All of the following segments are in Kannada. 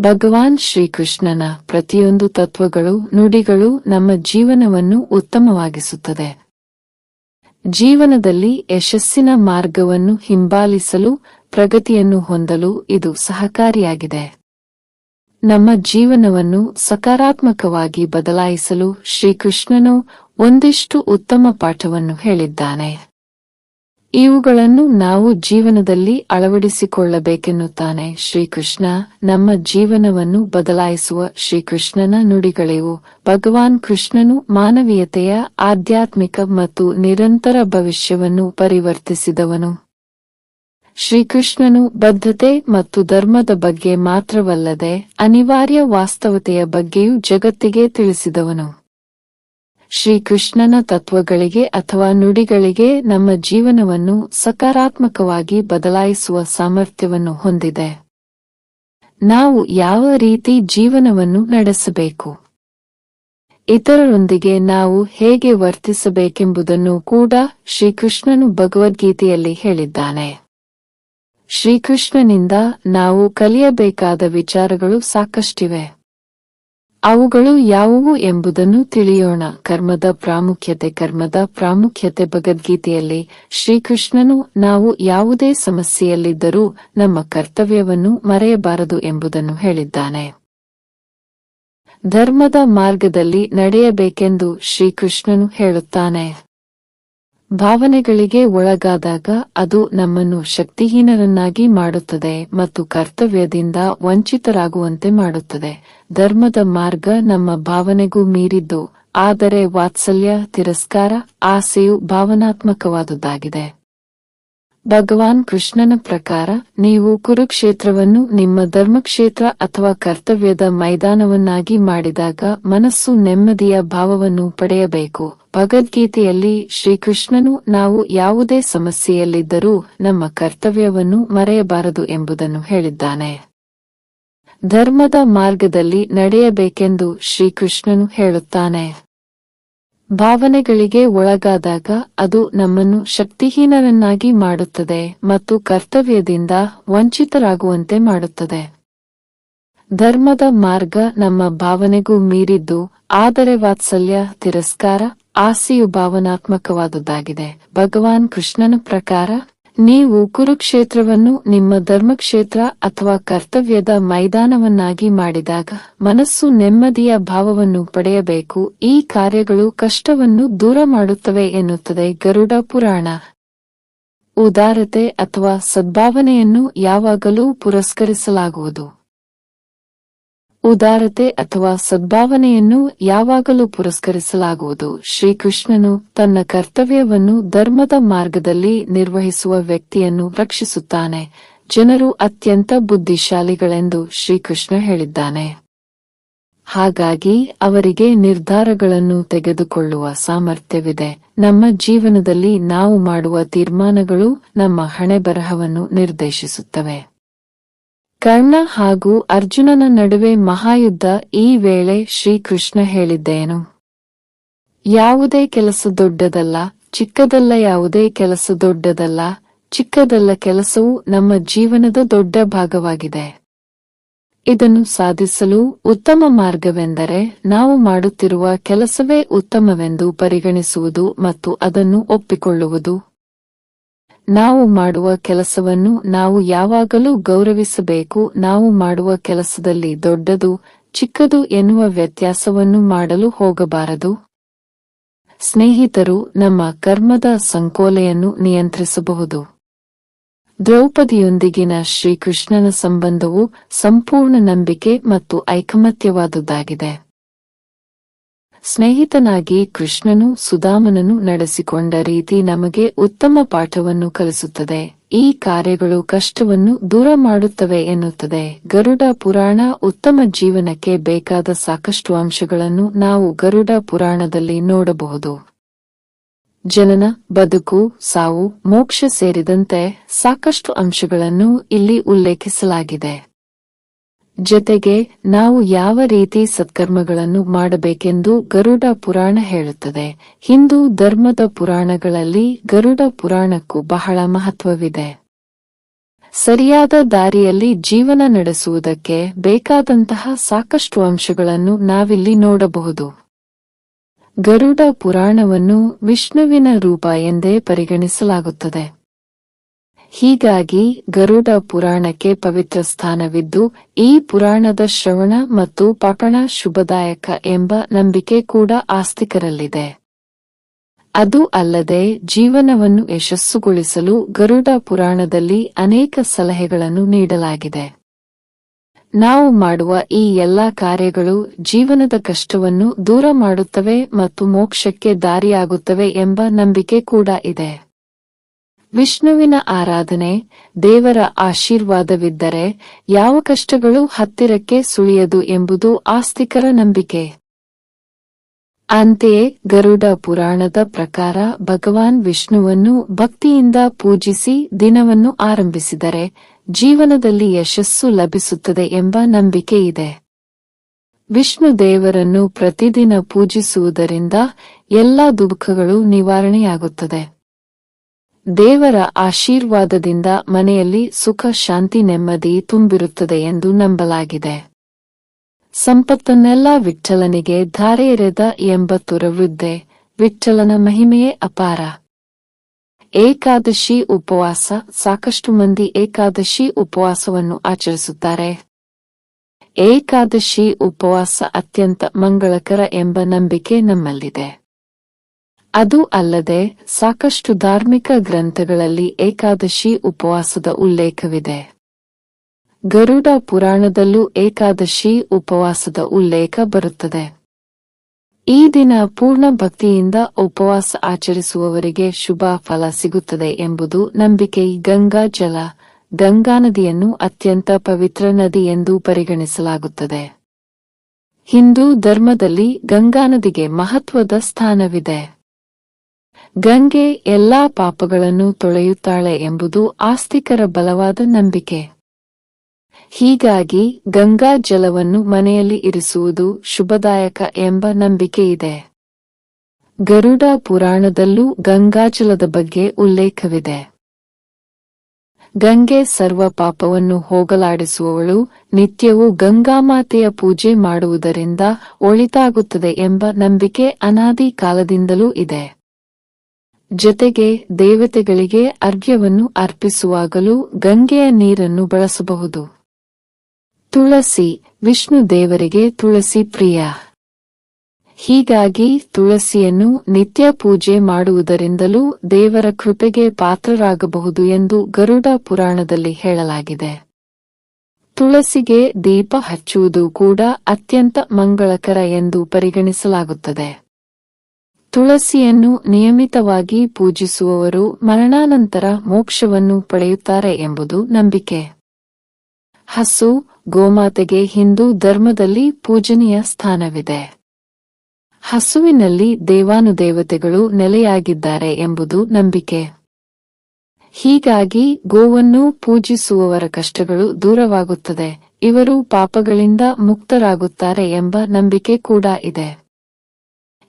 ಭಗವಾನ್ ಶ್ರೀಕೃಷ್ಣನ ಪ್ರತಿಯೊಂದು ತತ್ವಗಳು, ನುಡಿಗಳು ನಮ್ಮ ಜೀವನವನ್ನು ಉತ್ತಮವಾಗಿಸುತ್ತದೆ. ಜೀವನದಲ್ಲಿ ಯಶಸ್ಸಿನ ಮಾರ್ಗವನ್ನು ಹಿಂಬಾಲಿಸಲು, ಪ್ರಗತಿಯನ್ನು ಹೊಂದಲು ಇದು ಸಹಕಾರಿಯಾಗಿದೆ. ನಮ್ಮ ಜೀವನವನ್ನು ಸಕಾರಾತ್ಮಕವಾಗಿ ಬದಲಾಯಿಸಲು ಶ್ರೀಕೃಷ್ಣನು ಒಂದಿಷ್ಟು ಉತ್ತಮ ಪಾಠವನ್ನು ಹೇಳಿದ್ದಾನೆ. ಇವುಗಳನ್ನು ನಾವು ಜೀವನದಲ್ಲಿ ಅಳವಡಿಸಿಕೊಳ್ಳಬೇಕೆನ್ನುತ್ತಾನೆ ಶ್ರೀಕೃಷ್ಣ. ನಮ್ಮ ಜೀವನವನ್ನು ಬದಲಾಯಿಸುವ ಶ್ರೀಕೃಷ್ಣನ ನುಡಿಗಳಿವು. ಭಗವಾನ್ ಕೃಷ್ಣನು ಮಾನವೀಯತೆಯ ಆಧ್ಯಾತ್ಮಿಕ ಮತ್ತು ನಿರಂತರ ಭವಿಷ್ಯವನ್ನು ಪರಿವರ್ತಿಸಿದವನು. ಶ್ರೀಕೃಷ್ಣನು ಬದ್ಧತೆ ಮತ್ತು ಧರ್ಮದ ಬಗ್ಗೆ ಮಾತ್ರವಲ್ಲದೆ ಅನಿವಾರ್ಯ ವಾಸ್ತವತೆಯ ಬಗ್ಗೆಯೂ ಜಗತ್ತಿಗೆ ತಿಳಿಸಿದವನು. ಶ್ರೀಕೃಷ್ಣನ ತತ್ವಗಳಿಗೆ ಅಥವಾ ನುಡಿಗಳಿಗೆ ನಮ್ಮ ಜೀವನವನ್ನು ಸಕಾರಾತ್ಮಕವಾಗಿ ಬದಲಾಯಿಸುವ ಸಾಮರ್ಥ್ಯವನ್ನು ಹೊಂದಿದೆ. ನಾವು ಯಾವ ರೀತಿ ಜೀವನವನ್ನು ನಡೆಸಬೇಕು? ಇತರರೊಂದಿಗೆ ನಾವು ಹೇಗೆ ವರ್ತಿಸಬೇಕೆಂಬುದನ್ನು ಕೂಡ ಶ್ರೀಕೃಷ್ಣನು ಭಗವದ್ಗೀತೆಯಲ್ಲಿ ಹೇಳಿದ್ದಾನೆ. ಶ್ರೀಕೃಷ್ಣನಿಂದ ನಾವು ಕಲಿಯಬೇಕಾದ ವಿಚಾರಗಳು ಸಾಕಷ್ಟಿವೆ. ಅವುಗಳು ಯಾವುವು ಎಂಬುದನ್ನು ತಿಳಿಯೋಣ. ಕರ್ಮದ ಪ್ರಾಮುಖ್ಯತೆ. ಕರ್ಮದ ಪ್ರಾಮುಖ್ಯತೆ ಭಗವದ್ಗೀತೆಯಲ್ಲಿ ಶ್ರೀಕೃಷ್ಣನು ನಾವು ಯಾವುದೇ ಸಮಸ್ಯೆಯಲ್ಲಿದ್ದರೂ ನಮ್ಮ ಕರ್ತವ್ಯವನ್ನು ಮರೆಯಬಾರದು ಎಂಬುದನ್ನು ಹೇಳಿದ್ದಾನೆ. ಧರ್ಮದ ಮಾರ್ಗದಲ್ಲಿ ನಡೆಯಬೇಕೆಂದು ಶ್ರೀಕೃಷ್ಣನು ಹೇಳುತ್ತಾನೆ. ಭಾವನೆಗಳಿಗೆ ಒಳಗಾದಾಗ ಅದು ನಮ್ಮನ್ನು ಶಕ್ತಿಹೀನರನ್ನಾಗಿ ಮಾಡುತ್ತದೆ ಮತ್ತು ಕರ್ತವ್ಯದಿಂದ ವಂಚಿತರಾಗುವಂತೆ ಮಾಡುತ್ತದೆ. ಧರ್ಮದ ಮಾರ್ಗ ನಮ್ಮ ಭಾವನೆಗೂ ಮೀರಿದ್ದು, ಆದರೆ ವಾತ್ಸಲ್ಯ, ತಿರಸ್ಕಾರ, ಆಸೆಯು ಭಾವನಾತ್ಮಕವಾದುದಾಗಿದೆ. ಭಗವಾನ್ ಕೃಷ್ಣನ ಪ್ರಕಾರ, ನೀವು ಕುರುಕ್ಷೇತ್ರವನ್ನು ನಿಮ್ಮ ಧರ್ಮಕ್ಷೇತ್ರ ಅಥವಾ ಕರ್ತವ್ಯದ ಮೈದಾನವನ್ನಾಗಿ ಮಾಡಿದಾಗ ಮನಸ್ಸು ನೆಮ್ಮದಿಯ ಭಾವವನ್ನು ಪಡೆಯಬೇಕು. ಭಗವದ್ಗೀತೆಯಲ್ಲಿ ಶ್ರೀಕೃಷ್ಣನು ನಾವು ಯಾವುದೇ ಸಮಸ್ಯೆಯಲ್ಲಿದ್ದರೂ ನಮ್ಮ ಕರ್ತವ್ಯವನ್ನು ಮರೆಯಬಾರದು ಎಂಬುದನ್ನು ಹೇಳಿದ್ದಾನೆ. ಧರ್ಮದ ಮಾರ್ಗದಲ್ಲಿ ನಡೆಯಬೇಕೆಂದು ಶ್ರೀಕೃಷ್ಣನು ಹೇಳುತ್ತಾನೆ. ಭಾವನೆಗಳಿಗೆ ಒಳಗಾದಾಗ ಅದು ನಮ್ಮನ್ನು ಶಕ್ತಿಹೀನರನ್ನಾಗಿ ಮಾಡುತ್ತದೆ ಮತ್ತು ಕರ್ತವ್ಯದಿಂದ ವಂಚಿತರಾಗುವಂತೆ ಮಾಡುತ್ತದೆ. ಧರ್ಮದ ಮಾರ್ಗ ನಮ್ಮ ಭಾವನೆಗೂ ಮೀರಿದ್ದು, ಆದರೆ ವಾತ್ಸಲ್ಯ, ತಿರಸ್ಕಾರ ಆಸೆಯು ಭಾವನಾತ್ಮಕವಾದುದಾಗಿದೆ. ಭಗವಾನ್ ಕೃಷ್ಣನ ಪ್ರಕಾರ ನೀವು ಕುರುಕ್ಷೇತ್ರವನ್ನು ನಿಮ್ಮ ಧರ್ಮಕ್ಷೇತ್ರ ಅಥವಾ ಕರ್ತವ್ಯದ ಮೈದಾನವನ್ನಾಗಿ ಮಾಡಿದಾಗ ಮನಸ್ಸು ನೆಮ್ಮದಿಯ ಭಾವವನ್ನು ಪಡೆಯಬೇಕು, ಈ ಕಾರ್ಯಗಳು ಕಷ್ಟವನ್ನು ದೂರ ಮಾಡುತ್ತವೆ ಎನ್ನುತ್ತದೆ ಗರುಡ ಪುರಾಣ. ಉದಾರತೆ ಅಥವಾ ಸದ್ಭಾವನೆಯನ್ನು ಯಾವಾಗಲೂ ಪುರಸ್ಕರಿಸಲಾಗುವುದು. ಉದಾರತೆ ಅಥವಾ ಸದ್ಭಾವನೆಯನ್ನು ಯಾವಾಗಲೂ ಪುರಸ್ಕರಿಸಲಾಗುವುದು. ಶ್ರೀಕೃಷ್ಣನು ತನ್ನ ಕರ್ತವ್ಯವನ್ನು ಧರ್ಮದ ಮಾರ್ಗದಲ್ಲಿ ನಿರ್ವಹಿಸುವ ವ್ಯಕ್ತಿಯನ್ನು ರಕ್ಷಿಸುತ್ತಾನೆ. ಜನರು ಅತ್ಯಂತ ಬುದ್ಧಿಶಾಲಿಗಳೆಂದು ಶ್ರೀಕೃಷ್ಣ ಹೇಳಿದ್ದಾನೆ. ಹಾಗಾಗಿ ಅವರಿಗೆ ನಿರ್ಧಾರಗಳನ್ನು ತೆಗೆದುಕೊಳ್ಳುವ ಸಾಮರ್ಥ್ಯವಿದೆ. ನಮ್ಮ ಜೀವನದಲ್ಲಿ ನಾವು ಮಾಡುವ ತೀರ್ಮಾನಗಳು ನಮ್ಮ ಹಣೆಬರಹವನ್ನು ನಿರ್ದೇಶಿಸುತ್ತವೆ. ಕರ್ಣ ಹಾಗೂ ಅರ್ಜುನನ ನಡುವೆ ಮಹಾಯುದ್ಧ ಈ ವೇಳೆ ಶ್ರೀಕೃಷ್ಣ ಹೇಳಿದ್ದೇನು. ಯಾವುದೇ ಕೆಲಸ ದೊಡ್ಡದಲ್ಲ, ಚಿಕ್ಕದಲ್ಲ ಯಾವುದೇ ಕೆಲಸ ದೊಡ್ಡದಲ್ಲ, ಚಿಕ್ಕದಲ್ಲ ಕೆಲಸವು ನಮ್ಮ ಜೀವನದ ದೊಡ್ಡ ಭಾಗವಾಗಿದೆ. ಇದನ್ನು ಸಾಧಿಸಲು ಉತ್ತಮ ಮಾರ್ಗವೆಂದರೆ ನಾವು ಮಾಡುತ್ತಿರುವ ಕೆಲಸವೇ ಉತ್ತಮವೆಂದು ಪರಿಗಣಿಸುವುದು ಮತ್ತು ಅದನ್ನು ಒಪ್ಪಿಕೊಳ್ಳುವುದು. ನಾವು ಮಾಡುವ ಕೆಲಸವನ್ನು ನಾವು ಯಾವಾಗಲೂ ಗೌರವಿಸಬೇಕು, ನಾವು ಮಾಡುವ ಕೆಲಸದಲ್ಲಿ ದೊಡ್ಡದು, ಚಿಕ್ಕದು ಎನ್ನುವ ವ್ಯತ್ಯಾಸವನ್ನು ಮಾಡಲು ಹೋಗಬಾರದು. ಸ್ನೇಹಿತರು, ನಮ್ಮ ಕರ್ಮದ ಸಂಕೋಲೆಯನ್ನು ನಿಯಂತ್ರಿಸಬಹುದು. ದ್ರೌಪದಿಯೊಂದಿಗಿನ ಶ್ರೀಕೃಷ್ಣನ ಸಂಬಂಧವು ಸಂಪೂರ್ಣ ನಂಬಿಕೆ ಮತ್ತು ಐಕಮತ್ಯವಾದುದಾಗಿದೆ. ಸ್ನೇಹಿತನಾಗಿ ಕೃಷ್ಣನು ಸುಧಾಮನನ್ನು ನಡೆಸಿಕೊಂಡ ರೀತಿ ನಮಗೆ ಉತ್ತಮ ಪಾಠವನ್ನು ಕಲಿಸುತ್ತದೆ. ಈ ಕಾರ್ಯಗಳು ಕಷ್ಟವನ್ನು ದೂರ ಮಾಡುತ್ತವೆ ಎನ್ನುತ್ತದೆ. ಗರುಡ ಪುರಾಣ ಉತ್ತಮ ಜೀವನಕ್ಕೆ ಬೇಕಾದ ಸಾಕಷ್ಟು ಅಂಶಗಳನ್ನು ನಾವು ಗರುಡ ಪುರಾಣದಲ್ಲಿ ನೋಡಬಹುದು. ಜನನ, ಬದುಕು, ಸಾವು, ಮೋಕ್ಷ ಸೇರಿದಂತೆ ಸಾಕಷ್ಟು ಅಂಶಗಳನ್ನು ಇಲ್ಲಿ ಉಲ್ಲೇಖಿಸಲಾಗಿದೆ. ಜತೆಗೆ ನಾವು ಯಾವ ರೀತಿ ಸತ್ಕರ್ಮಗಳನ್ನು ಮಾಡಬೇಕೆಂದು ಗರುಡ ಪುರಾಣ ಹೇಳುತ್ತದೆ. ಹಿಂದೂ ಧರ್ಮದ ಪುರಾಣಗಳಲ್ಲಿ ಗರುಡ ಪುರಾಣಕ್ಕೂ ಬಹಳ ಮಹತ್ವವಿದೆ. ಸರಿಯಾದ ದಾರಿಯಲ್ಲಿ ಜೀವನ ನಡೆಸುವುದಕ್ಕೆ ಬೇಕಾದಂತಹ ಸಾಕಷ್ಟು ಅಂಶಗಳನ್ನು ನಾವಿಲ್ಲಿ ನೋಡಬಹುದು. ಗರುಡ ಪುರಾಣವನ್ನು ವಿಷ್ಣುವಿನ ರೂಪ ಎಂದೇ ಪರಿಗಣಿಸಲಾಗುತ್ತದೆ. ಹೀಗಾಗಿ ಗರುಡ ಪುರಾಣಕ್ಕೆ ಪವಿತ್ರ ಸ್ಥಾನವಿದ್ದು, ಈ ಪುರಾಣದ ಶ್ರವಣ ಮತ್ತು ಪಠಣ ಶುಭದಾಯಕ ಎಂಬ ನಂಬಿಕೆ ಕೂಡ ಆಸ್ತಿಕರಲ್ಲಿದೆ. ಅದು ಅಲ್ಲದೆ ಜೀವನವನ್ನು ಯಶಸ್ಸುಗೊಳಿಸಲು ಗರುಡ ಪುರಾಣದಲ್ಲಿ ಅನೇಕ ಸಲಹೆಗಳನ್ನು ನೀಡಲಾಗಿದೆ. ನಾವು ಮಾಡುವ ಈ ಎಲ್ಲಾ ಕಾರ್ಯಗಳು ಜೀವನದ ಕಷ್ಟವನ್ನು ದೂರ ಮಾಡುತ್ತವೆ ಮತ್ತು ಮೋಕ್ಷಕ್ಕೆ ದಾರಿಯಾಗುತ್ತವೆ ಎಂಬ ನಂಬಿಕೆ ಕೂಡ ಇದೆ. ವಿಷ್ಣುವಿನ ಆರಾಧನೆ, ದೇವರ ಆಶೀರ್ವಾದವಿದ್ದರೆ ಯಾವ ಕಷ್ಟಗಳು ಹತ್ತಿರಕ್ಕೆ ಸುಳಿಯದು ಎಂಬುದು ಆಸ್ತಿಕರ ನಂಬಿಕೆ. ಅಂತೆಯೇ ಗರುಡ ಪುರಾಣದ ಪ್ರಕಾರ ಭಗವಾನ್ ವಿಷ್ಣುವನ್ನು ಭಕ್ತಿಯಿಂದ ಪೂಜಿಸಿ ದಿನವನ್ನು ಆರಂಭಿಸಿದರೆ ಜೀವನದಲ್ಲಿ ಯಶಸ್ಸು ಲಭಿಸುತ್ತದೆ ಎಂಬ ನಂಬಿಕೆ ಇದೆ. ವಿಷ್ಣು ದೇವರನ್ನು ಪ್ರತಿದಿನ ಪೂಜಿಸುವುದರಿಂದ ಎಲ್ಲ ದುಃಖಗಳು ನಿವಾರಣೆಯಾಗುತ್ತದೆ. ದೇವರ ಆಶೀರ್ವಾದದಿಂದ ಮನೆಯಲ್ಲಿ ಸುಖ, ಶಾಂತಿ, ನೆಮ್ಮದಿ ತುಂಬಿರುತ್ತದೆ ಎಂದು ನಂಬಲಾಗಿದೆ. ಸಂಪತ್ತನ್ನೆಲ್ಲ ವಿಠ್ಠಲನಿಗೆ ಧಾರೆ ಎರೆದ ಎಂಬ ತುರವೃದ್ಧೆ ವಿಠ್ಠಲನ ಮಹಿಮೆಯೇ ಅಪಾರ. ಏಕಾದಶಿ ಉಪವಾಸ, ಸಾಕಷ್ಟು ಮಂದಿ ಏಕಾದಶಿ ಉಪವಾಸವನ್ನು ಆಚರಿಸುತ್ತಾರೆ. ಏಕಾದಶಿ ಉಪವಾಸ ಅತ್ಯಂತ ಮಂಗಳಕರ ಎಂಬ ನಂಬಿಕೆ ನಮ್ಮಲ್ಲಿದೆ. ಅದು ಅಲ್ಲದೆ ಸಾಕಷ್ಟು ಧಾರ್ಮಿಕ ಗ್ರಂಥಗಳಲ್ಲಿ ಏಕಾದಶಿ ಉಪವಾಸದ ಉಲ್ಲೇಖವಿದೆ. ಗರುಡ ಪುರಾಣದಲ್ಲೂ ಏಕಾದಶಿ ಉಪವಾಸದ ಉಲ್ಲೇಖ ಬರುತ್ತದೆ. ಈ ದಿನ ಪೂರ್ಣ ಭಕ್ತಿಯಿಂದ ಉಪವಾಸ ಆಚರಿಸುವವರಿಗೆ ಶುಭ ಫಲ ಸಿಗುತ್ತದೆ ಎಂಬುದು ನಂಬಿಕೆ. ಗಂಗಾ ಜಲ, ಗಂಗಾ ನದಿಯನ್ನು ಅತ್ಯಂತ ಪವಿತ್ರ ನದಿ ಎಂದು ಪರಿಗಣಿಸಲಾಗುತ್ತದೆ. ಹಿಂದೂ ಧರ್ಮದಲ್ಲಿ ಗಂಗಾ ನದಿಗೆ ಮಹತ್ವದ ಸ್ಥಾನವಿದೆ. ಗಂಗೆ ಎಲ್ಲಾ ಪಾಪಗಳನ್ನು ತೊಳೆಯುತ್ತಾಳೆ ಎಂಬುದು ಆಸ್ತಿಕರ ಬಲವಾದ ನಂಬಿಕೆ. ಹೀಗಾಗಿ ಗಂಗಾ ಜಲವನ್ನು ಮನೆಯಲ್ಲಿ ಇರಿಸುವುದು ಶುಭದಾಯಕ ಎಂಬ ನಂಬಿಕೆ ಇದೆ. ಗರುಡ ಪುರಾಣದಲ್ಲೂ ಗಂಗಾಜಲದ ಬಗ್ಗೆ ಉಲ್ಲೇಖವಿದೆ. ಗಂಗೆ ಸರ್ವ ಪಾಪವನ್ನು ಹೋಗಲಾಡಿಸುವವಳು ನಿತ್ಯವೂ ಗಂಗಾಮಾತೆಯ ಪೂಜೆ ಮಾಡುವುದರಿಂದ ಒಳಿತಾಗುತ್ತದೆ ಎಂಬ ನಂಬಿಕೆ ಅನಾದಿ ಕಾಲದಿಂದಲೂ ಇದೆ. ಜೊತೆಗೆ ದೇವತೆಗಳಿಗೆ ಅರ್ಘ್ಯವನ್ನು ಅರ್ಪಿಸುವಾಗಲೂ ಗಂಗೆಯ ನೀರನ್ನು ಬಳಸಬಹುದು. ತುಳಸಿ, ವಿಷ್ಣು ದೇವರಿಗೆ ತುಳಸಿ ಪ್ರಿಯ. ಹೀಗಾಗಿ ತುಳಸಿಯನ್ನು ನಿತ್ಯ ಪೂಜೆ ಮಾಡುವುದರಿಂದಲೂ ದೇವರ ಕೃಪೆಗೆ ಪಾತ್ರರಾಗಬಹುದು ಎಂದು ಗರುಡ ಪುರಾಣದಲ್ಲಿ ಹೇಳಲಾಗಿದೆ. ತುಳಸಿಗೆ ದೀಪ ಹಚ್ಚುವುದು ಕೂಡ ಅತ್ಯಂತ ಮಂಗಳಕರ ಎಂದು ಪರಿಗಣಿಸಲಾಗುತ್ತದೆ. ತುಳಸಿಯನ್ನು ನಿಯಮಿತವಾಗಿ ಪೂಜಿಸುವವರು ಮರಣಾನಂತರ ಮೋಕ್ಷವನ್ನು ಪಡೆಯುತ್ತಾರೆ ಎಂಬುದು ನಂಬಿಕೆ. ಹಸು ಗೋಮಾತೆಗೆ ಹಿಂದೂ ಧರ್ಮದಲ್ಲಿ ಪೂಜನೀಯ ಸ್ಥಾನವಿದೆ. ಹಸುವಿನಲ್ಲಿ ದೇವಾನುದೇವತೆಗಳು ನೆಲೆಯಾಗಿದ್ದಾರೆ ಎಂಬುದು ನಂಬಿಕೆ. ಹೀಗಾಗಿ ಗೋವನ್ನು ಪೂಜಿಸುವವರ ಕಷ್ಟಗಳು ದೂರವಾಗುತ್ತದೆ, ಇವರು ಪಾಪಗಳಿಂದ ಮುಕ್ತರಾಗುತ್ತಾರೆ ಎಂಬ ನಂಬಿಕೆ ಕೂಡ ಇದೆ.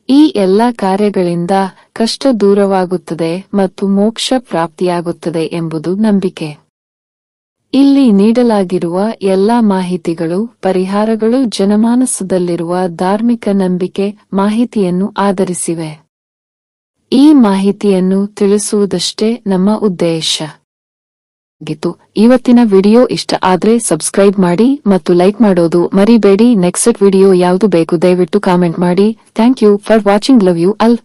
ಈ ಎಲ್ಲ ಕಾರ್ಯಗಳಿಂದ ಕಷ್ಟ ದೂರವಾಗುತ್ತದೆ ಮತ್ತು ಮೋಕ್ಷ ಪ್ರಾಪ್ತಿಯಾಗುತ್ತದೆ ಎಂಬುದು ನಂಬಿಕೆ. ಇಲ್ಲಿ ನೀಡಲಾಗಿರುವ ಎಲ್ಲಾ ಮಾಹಿತಿಗಳು, ಪರಿಹಾರಗಳು ಜನಮಾನಸದಲ್ಲಿರುವ ಧಾರ್ಮಿಕ ನಂಬಿಕೆ ಮಾಹಿತಿಯನ್ನು ಆಧರಿಸಿವೆ. ಈ ಮಾಹಿತಿಯನ್ನು ತಿಳಿಸುವುದಷ್ಟೇ ನಮ್ಮ ಉದ್ದೇಶ. ಗಿತ್ತು ಇವತ್ತಿನ ವಿಡಿಯೋ ಇಷ್ಟ ಆದ್ರೆ ಸಬ್ಸ್ಕ್ರೈಬ್ ಮಾಡಿ ಮತ್ತು ಲೈಕ್ ಮಾಡೋದು ಮರಿಬೇಡಿ. ನೆಕ್ಸ್ಟ್ ವಿಡಿಯೋ ಯಾವುದು ಬೇಕು ದಯವಿಟ್ಟು ಕಾಮೆಂಟ್ ಮಾಡಿ. Thank you for watching. Love you all